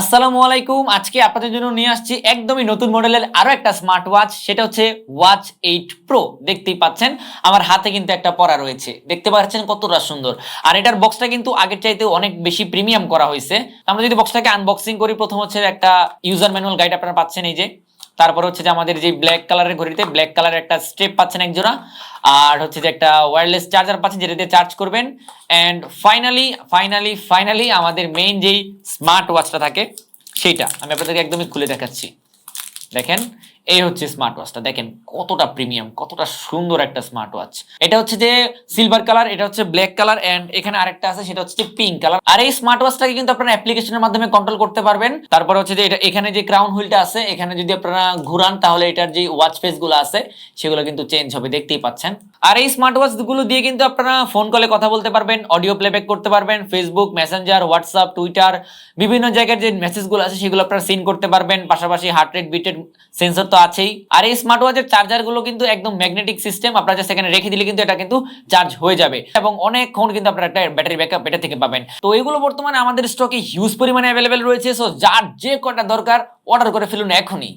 আসসালামু আলাইকুম। আজকে আপনাদের জন্য নিয়ে আসছি একদমই নতুন মডেলের আরও একটা স্মার্ট ওয়াচ সেটা হচ্ছে ওয়াচ এইট প্রো দেখতেই পাচ্ছেন, আমার হাতে কিন্তু একটা পরা রয়েছে। দেখতে পাচ্ছেন কতটা সুন্দর। আর এটার বক্সটা কিন্তু আগের চাইতে অনেক বেশি প্রিমিয়াম করা হয়েছে। আমরা যদি বক্সটাকে আনবক্সিং করি, প্রথম হচ্ছে একটা ইউজার ম্যানুয়াল গাইড আপনারা পাচ্ছেন এই যে। তারপর হচ্ছে যে আমাদের যে ব্ল্যাক কালারের ঘড়িতে ব্ল্যাক কালারের একটা স্টেপ পাচ্ছেন একজোড়া আর হচ্ছে যে একটা ওয়্যারলেস চার্জার পাচ্ছেন যেটা দিয়ে চার্জ করবেন। অ্যান্ড ফাইনালি ফাইনালি ফাইনালি আমাদের মেইন যেই স্মার্ট ওয়াচটা থাকে, সেইটা। আমি আপনাদেরকে একদমই খুলে দেখাচ্ছি। দেখেন এই হচ্ছে স্মার্ট ওয়াচটা দেখেন কতটা প্রিমিয়াম কতটা সুন্দর একটা স্মার্ট ওয়াচ এটা হচ্ছে যে সিলভার কালার এটা হচ্ছে ব্ল্যাক কালার এন্ড এখানে আরেকটা আছে, সেটা হচ্ছে পিঙ্ক কালার আর এই স্মার্ট ওয়াচটাকে কিন্তু আপনারা অ্যাপ্লিকেশনের মাধ্যমে কন্ট্রোল করতে পারবেন। তারপর হচ্ছে যে এটা, এখানে যে ক্রাউন হুইলটা আছে, এখানে যদি আপনারা ঘুরান, তাহলে এটার যে ওয়াচ ফেসগুলো আছে, সেগুলো কিন্তু চেঞ্জ হবে, দেখতেই পাচ্ছেন। আর এই স্মার্ট ওয়াচগুলো দিয়ে কিন্তু আপনারা ফোন কলে কথা বলতে পারবেন অডিও প্লেব্যাক করতে পারবেন ফেসবুক মেসেঞ্জার হোয়াটসঅ্যাপ টুইটার বিভিন্ন জায়গার যে মেসেজগুলো আছে, সেগুলো আপনারা সিন করতে পারবেন। পাশাপাশি হার্ট রেট বিটের সেন্সর তো আছেই। আর এই স্মার্ট ওয়াচের চার্জারগুলো কিন্তু একদম ম্যাগনেটিক সিস্টেম আপনারা সেখানে রেখে দিলে কিন্তু এটা কিন্তু চার্জ হয়ে যাবে। এবং অনেকক্ষণ কিন্তু আপনারা একটা ব্যাটারি ব্যাকআপ এটা থেকে পাবেন। তো এগুলো বর্তমানে আমাদের স্টকে হিউজ পরিমাণে অ্যাভেলেবেল রয়েছে সো যার যে কটা দরকার অর্ডার করে ফেলুন এখনই।